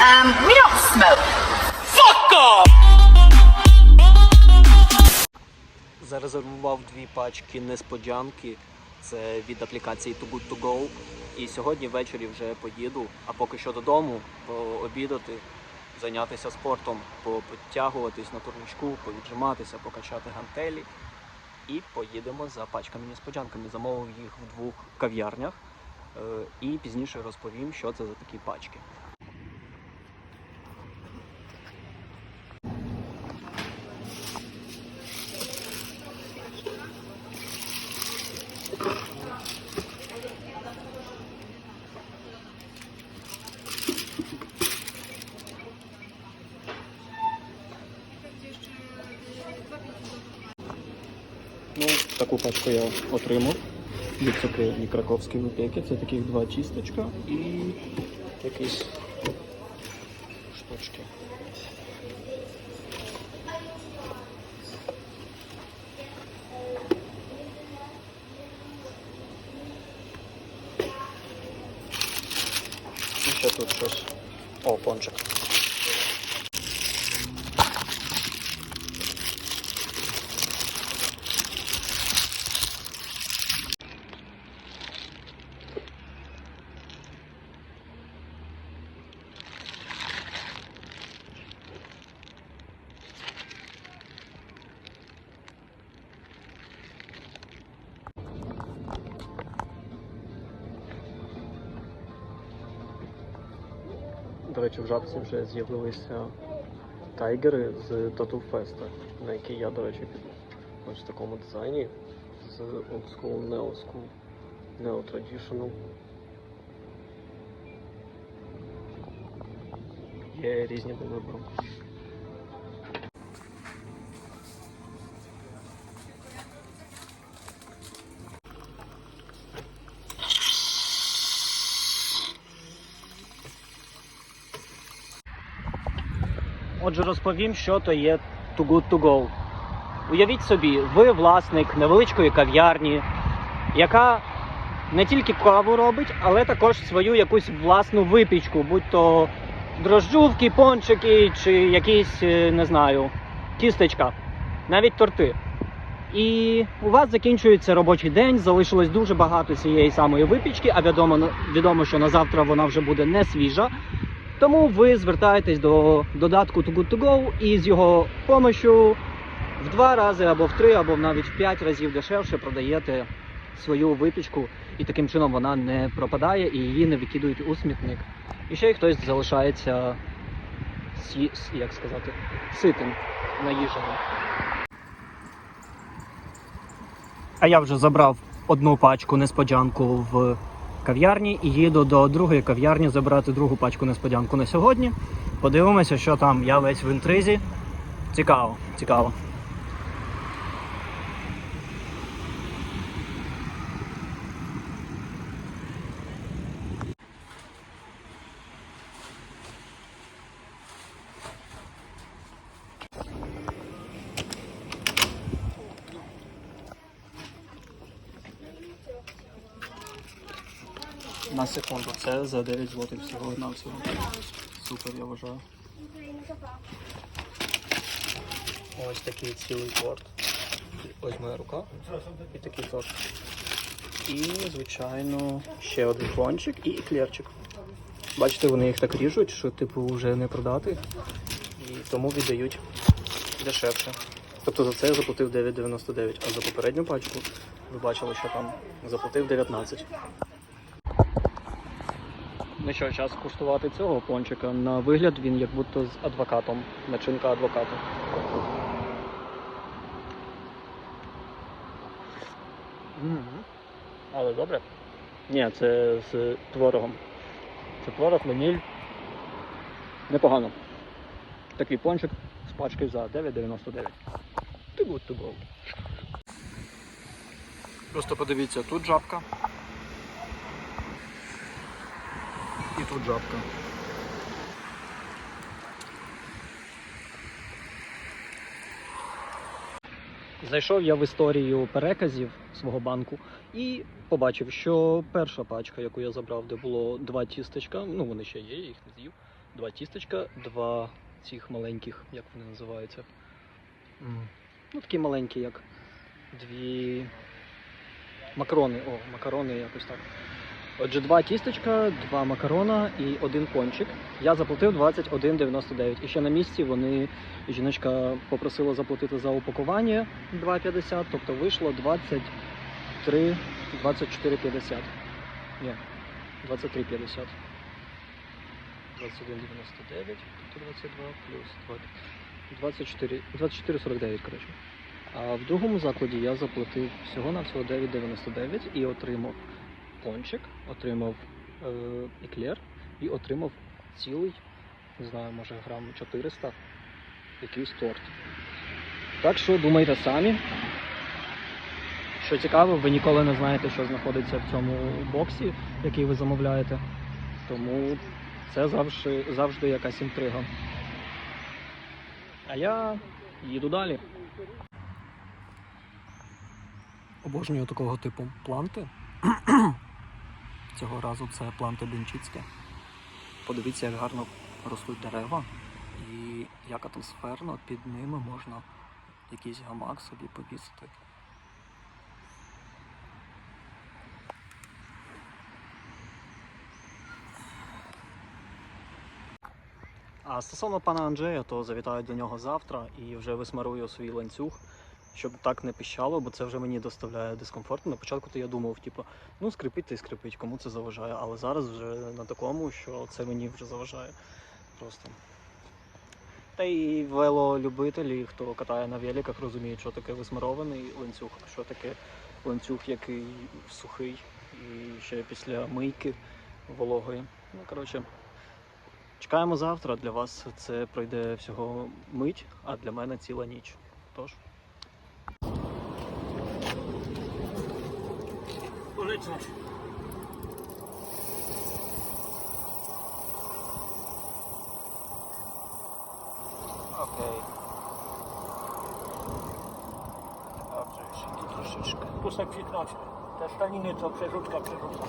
Um, we don't smoke. Зарезервував дві пачки несподянки. Це від аплікації Too Good To Go. І сьогодні ввечері вже поїду, а поки що додому пообідати, зайнятися спортом, потягуватись на турничку, повіджиматися, покачати гантелі. І поїдемо за пачками несподянками. Замовив їх в двох кав'ярнях. Е, І пізніше розповім, що це за такі пачки. Ну, таку пачку я отримав. Від цукерні краковські випеки. Це таких два тістечка і якісь штучки. Ще тут щось. До речі, в жабці вже з'явилися тайгери з Tattoo Fest, на які я, до речі, піду. Ось в такому дизайні з Old School, Neo. Є різні до Отже, розповім, що то є Too Good To Go. Уявіть собі, ви власник невеличкої кав'ярні, яка не тільки каву робить, але також свою якусь власну випічку, будь то дрожджувки, пончики чи якісь, е, не знаю, тістечка, навіть торти. І у вас закінчується робочий день, залишилось дуже багато цієї самої випічки, а відомо, відомо, що на завтра вона вже буде не свіжа. Тому ви звертаєтесь до додатку Too Good To Go і з його допомогою в два рази або в три, або навіть в п'ять разів дешевше продаєте свою випічку, і таким чином вона не пропадає і її не викидують у смітник. І ще й хтось залишається сі- як сказати, ситим, наїженим. А я вже забрав одну пачку несподянку в кав'ярні і їду до другої кав'ярні забрати другу пачку несподянку на сьогодні. Подивимося, що там. Я весь в інтризі. Цікаво, цікаво. На секунду, це за 9 злотих всього на всього. Супер, я вважаю. Ось такий цілий торт. Ось моя рука. І такий торт. І, звичайно, ще один пончик і еклерчик. Бачите, вони їх так ріжуть, що типу вже не продати. І тому віддають дешевше. Тобто за це я заплатив 9,99, а за попередню пачку ви бачили, що там заплатив 19. Ну що, час куштувати цього пончика. На вигляд він як будто з адвокатом. Начинка адвоката. Але добре. Ні, це з творогом. Це творог, ваніль. Непогано. Такий пончик з пачкою за 9,99. Too good to go. Просто подивіться, тут жабка. І тут жабка. Зайшов я в історію переказів свого банку і побачив, що перша пачка, яку я забрав, де було два тістечка, ну вони ще є, я їх не з'їв. два тістечка, два цих маленьких, як вони називаються. Ну, такі маленькі, як дві макарони. О, макарони якось так. Отже, два тістечка, два макарона і один пончик. Я заплатив 21,99. І ще на місці вони жіночка попросила заплатити за упакування 2,50, тобто вийшло 23, 24,50. Ні, 23,50. 21,99, тобто 22 плюс 20. 24, 24,49, коротше. А в другому закладі я заплатив всього на всього 9,99 і отримав пончик, отримав е, еклер і отримав цілий, не знаю, може грам 400 якийсь торт. Так що думайте самі. Що цікаво, ви ніколи не знаєте, що знаходиться в цьому боксі, який ви замовляєте. Тому це завжди, завжди якась інтрига. А я їду далі. Обожнюю такого типу планти. Цього разу це планти бенчицьке. Подивіться, як гарно ростуть дерева і як атмосферно під ними можна якийсь гамак собі повісити. А стосовно пана Анджея, то завітаю до нього завтра і вже висмарую свій ланцюг, щоб так не піщало, бо це вже мені доставляє дискомфорт. На початку то я думав, типу, ну скрипить та й скрипить, кому це заважає. Але зараз вже на такому, що це мені вже заважає. Просто. Та й велолюбителі, хто катає на великах, розуміють, що таке висмарований ланцюг, що таке ланцюг, який сухий і ще після мийки вологої. Ну, коротше, чекаємо завтра. Для вас це пройде всього мить, а для мене ціла ніч. Тож. wyczuć. Okej. Okay. Dobrze, jeszcze troszeczkę. Kusek psiknąć. Te sztaniny to przerzutka, przerzutka.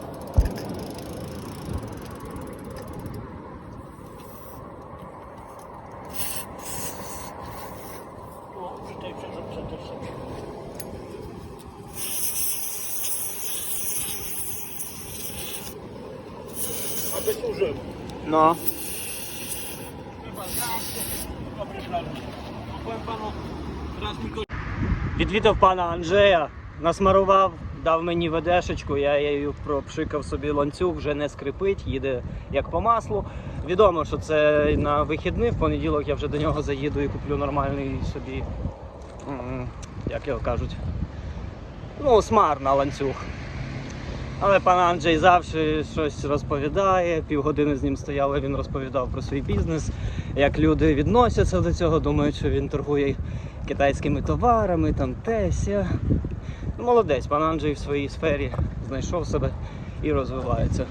Mi go Відвідав пана Анджея, насмарував, дав мені ведешечку, я її пропшикав собі ланцюг, вже не скрипить, їде як по маслу. Відомо, що це на вихідний, в понеділок я вже до нього заїду і куплю нормальний собі, як його кажуть, ну, смар на ланцюг. Але пан Анджей завжди щось розповідає. Півгодини з ним стояли, він розповідав про свій бізнес, як люди відносяться до цього, думають, що він торгує китайськими товарами, там теся. Ну, молодець, пан Анджей в своїй сфері знайшов себе і розвивається.